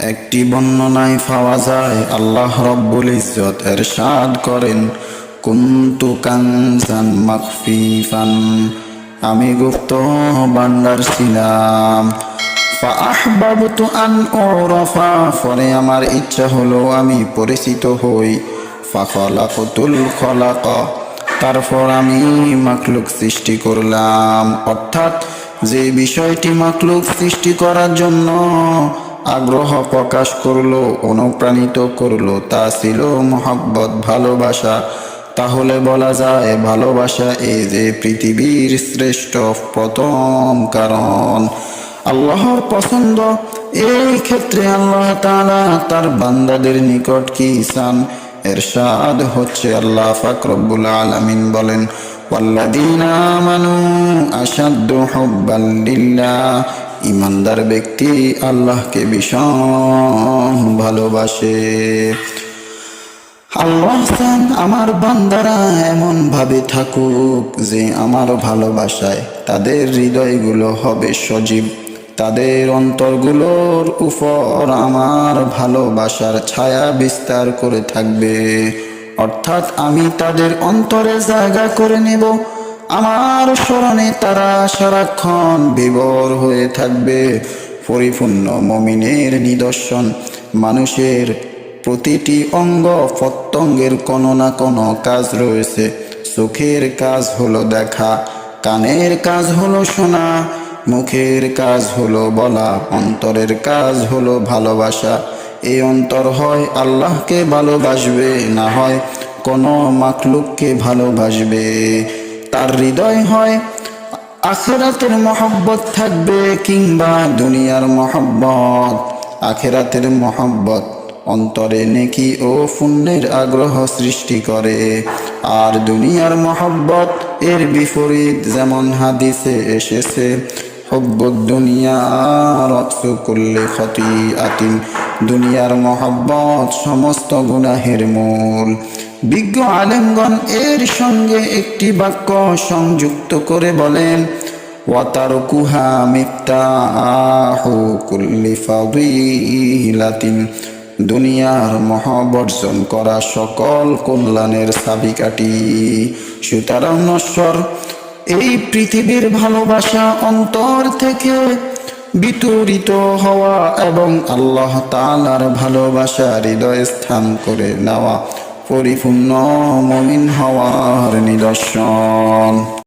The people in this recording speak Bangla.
একটি বর্ণনায় পাওয়া যায়, আল্লাহ রব্বুল ইজ্জত এরশাদ করেন, কুন্তু কানজান মাখফিফান আমি গুপ্ত ভান্ডার ছিলাম। ফাহবাবতু আন ওরফা পরে আমার ইচ্ছা হলো আমি পরিচিত হই। ফাখলাকুতুল খলাকা তারপর আমি মাকলুক সৃষ্টি করলাম। অর্থাৎ, যে বিষয়টি মাকলুক সৃষ্টি করার জন্য আগ্রহ প্রকাশ করল, অনুপ্রাণিত করল, তা ছিল মহাব্বত, ভালোবাসা। তাহলে বলা যায়, ভালোবাসা এই যে পৃথিবীর শ্রেষ্ঠ প্রথম কারণ। আল্লাহর পছন্দ, এই ক্ষেত্রে আল্লাহ তাআলা তার বান্দাদের নিকট কি চান? এরশাদ হচ্ছে আল্লাহ ফাকরবুল আলামিন বলেন আশাদ্দু হুব্বান লিল্লাহ। ইমানদার ব্যক্তি আল্লাহকে ভীষণ ভালোবাসে। আল্লাহ চান আমার বান্দারা এমন ভাবে থাকুক যে আমার ভালোবাসায় তাদের হৃদয়গুলো হবে সজীব। তাদের অন্তরগুলোর উপর আমার ভালোবাসার ছায়া বিস্তার করে থাকবে। অর্থাৎ আমি তাদের অন্তরে জায়গা করে নেব। আমার স্মরণে তারা সারাক্ষণ বিবর হয়ে থাকবে। পরিপূর্ণ মমিনের নিদর্শন, মানুষের প্রতিটি অঙ্গ প্রত্যঙ্গের কোনো না কোনো কাজ রয়েছে। চোখের কাজ হলো দেখা, কানের কাজ হলো শোনা, মুখের কাজ হলো বলা, অন্তরের কাজ হলো ভালোবাসা। এই অন্তর হয় আল্লাহকে ভালোবাসবে, না হয় কোনো মাকলুককে ভালোবাসবে। তার হৃদয় হয়। আখেরাতের মহব্বত থাকবে কিংবা দুনিয়ার মহব্বত, আখেরাতের মহব্বত। অন্তরে নেকি ও পুণ্যের আগ্রহ সৃষ্টি করে। আর দুনিয়ার মহব্বত এর বিপরীত, যেমন হাদিসে এসেছে দুনিয়ার মহব্বত সমস্ত গুনাহের মূল। বিজ্ঞ আলেমগণ এর সঙ্গে একটি বাক্য সংযুক্ত করে বলেন, ওয়াতারকুহা মিফতাহু কুল্লি দুনিয়ার মহাবর্জন করা সকল কল্যাণের চাবিকাঠি। সুতরাং নশ্বর, এই পৃথিবীর ভালোবাসা অন্তর থেকে বিতরিত হওয়া এবং আল্লাহ তালার ভালোবাসা হৃদয় স্থান করে নেওয়া পরিপূর্ণ মমিন হওয়ার নিদর্শন।